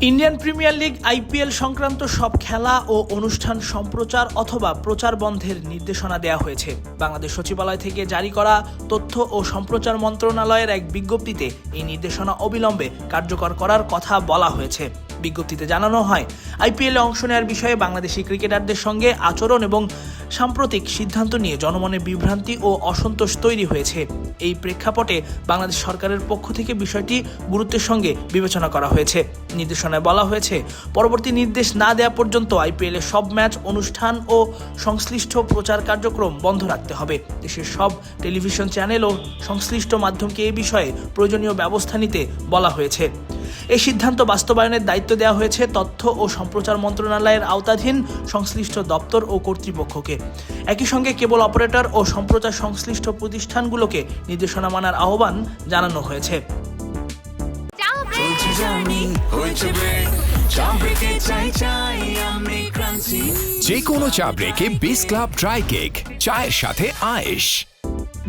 Indian Premier League, IPL সংক্রান্ত সব খেলা ও অনুষ্ঠান সম্প্রচার অথবা প্রচার বন্ধের নির্দেশনা দেওয়া হয়েছে। বাংলাদেশ সচিবালয় থেকে জারি করা তথ্য ও সম্প্রচার মন্ত্রণালয়ের এক বিজ্ঞপ্তিতে এই নির্দেশনা অবিলম্বে কার্যকর করার কথা বলা হয়েছে। বিজ্ঞপ্তিতে জানানো হয়, আইপিএলে অংশ নেওয়ার বিষয়ে বাংলাদেশি ক্রিকেটারদের সঙ্গে আচরণ এবং সাম্প্রতিক সিদ্ধান্ত নিয়ে জনমনে বিভ্রান্তি ও অসন্তোষ তৈরি হয়েছে। এই প্রেক্ষাপটে বাংলাদেশ সরকারের পক্ষ থেকে বিষয়টি গুরুত্বের সঙ্গে বিবেচনা করা হয়েছে। নির্দেশনায় বলা হয়েছে, পরবর্তী নির্দেশ না দেওয়া পর্যন্ত আইপিএলের সব ম্যাচ, অনুষ্ঠান ও সংশ্লিষ্ট প্রচার কার্যক্রম বন্ধ রাখতে হবে। দেশের সব টেলিভিশন চ্যানেল ও সংশ্লিষ্ট মাধ্যমকে এ বিষয়ে প্রয়োজনীয় ব্যবস্থা নিতে বলা হয়েছে। এই সিদ্ধান্ত বাস্তবায়নের দায়িত্ব দেওয়া হয়েছে তথ্য ও সম্প্রচার মন্ত্রণালয়ের আওতাধীন সংশ্লিষ্ট দপ্তর ও কর্তৃপক্ষকে। একই সঙ্গে কেবল অপারেটর ও সম্প্রচার সংশ্লিষ্ট প্রতিষ্ঠানগুলোকে নির্দেশনা মানার আহ্বান জানানো হয়েছে। যে কোনো চা ব্রেকে বিস ক্লাব ড্রাই কেক চায়ের সাথে আয়েশ।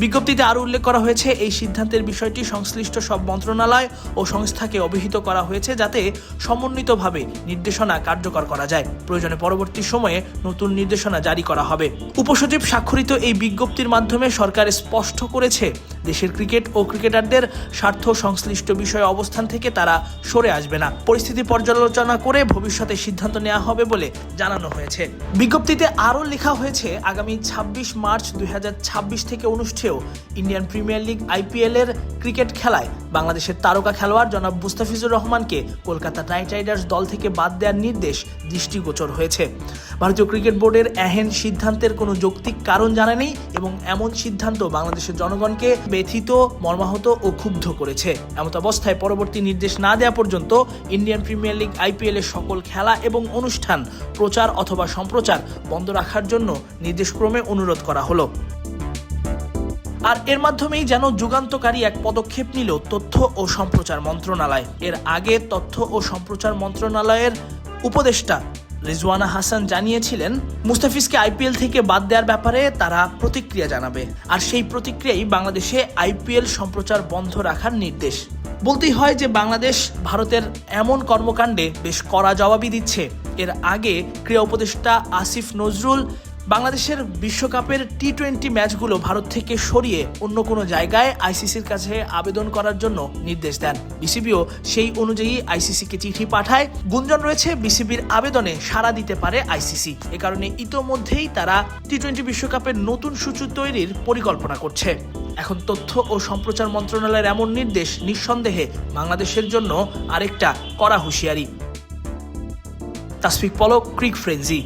বিজ্ঞপ্তিতে আরও উল্লেখ করা হয়েছে, এই সিদ্ধান্তের বিষয়টি সংশ্লিষ্ট সব মন্ত্রণালয় ও সংস্থাকে অভিহিত করা হয়েছে যাতে সমন্বিতভাবে নির্দেশনা কার্যকর করা যায়। প্রয়োজনে পরবর্তী সময়ে নতুন নির্দেশনা জারি করা হবে। উপসচিব স্বাক্ষরিত এই বিজ্ঞপ্তির মাধ্যমে সরকার স্পষ্ট করেছে দেশের ক্রিকেট ও ক্রিকেটারদের স্বার্থ সংশ্লিষ্ট বিষয়ে অবস্থান থেকে তারা সরে আসবে না। পরিস্থিতি পর্যালোচনা করে ভবিষ্যতে সিদ্ধান্ত নেওয়া হবে বলে জানানো হয়েছে। বিজ্ঞপ্তিতে আরও লেখা হয়েছে, আগামী ছাব্বিশ মার্চ দুই হাজার ছাব্বিশ থেকে অনুষ্ঠেয় ইন্ডিয়ান প্রিমিয়ার লিগ আইপিএল এর ক্রিকেট খেলায় বাংলাদেশের তারকা খেলোয়াড় জনাব মুস্তাফিজুর রহমানকে কলকাতা নাইট রাইডার্স দল থেকে বাদ দেওয়ার নির্দেশ দৃষ্টিগোচর হয়েছে। ভারতীয় ক্রিকেট বোর্ডের এহেন সিদ্ধান্তের কোনো যৌক্তিক কারণ জানা নেই এবং এমন সিদ্ধান্ত বাংলাদেশের জনগণকে ব্যথিত, মর্মাহত ও ক্ষুব্ধ করেছে। এমত অবস্থায় পরবর্তী নির্দেশ না দেওয়া পর্যন্ত ইন্ডিয়ান প্রিমিয়ার লিগ আইপিএল এর সকল খেলা এবং অনুষ্ঠান প্রচার অথবা সম্প্রচার বন্ধ রাখার জন্য নির্দেশক্রমে অনুরোধ করা হলো। আর এর মাধ্যমেই যেন যুগান্তকারী এক পদক্ষেপ নিল তথ্য ও সম্প্রচার মন্ত্রণালয়। এর আগে তথ্য ও সম্প্রচার মন্ত্রণালয়ের উপদেষ্টা রিজওয়ানা হাসান জানিয়েছিলেন, মুস্তাফিজকে আইপিএল থেকে বাদ দেওয়ার ব্যাপারে তারা প্রতিক্রিয়া জানাবে। আর সেই প্রতিক্রিয়াই বাংলাদেশে আইপিএল সম্প্রচার বন্ধ রাখার নির্দেশ। বলতেই হয় যে বাংলাদেশ ভারতের এমন কর্মকাণ্ডে বেশ কড়া জবাবই দিচ্ছে। এর আগে ক্রীড়া উপদেষ্টা আসিফ নজরুল বাংলাদেশের বিশ্বকাপের টি টোয়েন্টি ম্যাচগুলো ভারত থেকে সরিয়ে অন্য কোনো জায়গায় আইসিসির কাছে আবেদন করার জন্য নির্দেশ দেন। বিসিবিও সেই অনুযায়ী আইসিসিকে চিঠি পাঠায়। গুঞ্জন রয়েছে, বিসিবির আবেদনে সাড়া দিতে পারে আইসিসি। এ কারণে ইতোমধ্যেই তারা টি টোয়েন্টি বিশ্বকাপের নতুন সূচি তৈরির পরিকল্পনা করছে। এখন তথ্য ও সম্প্রচার মন্ত্রণালয়ের এমন নির্দেশ নিঃসন্দেহে বাংলাদেশের জন্য আরেকটা কড়া হুঁশিয়ারি। তাসফিক পলক, ক্রিক ফ্রেঞ্জি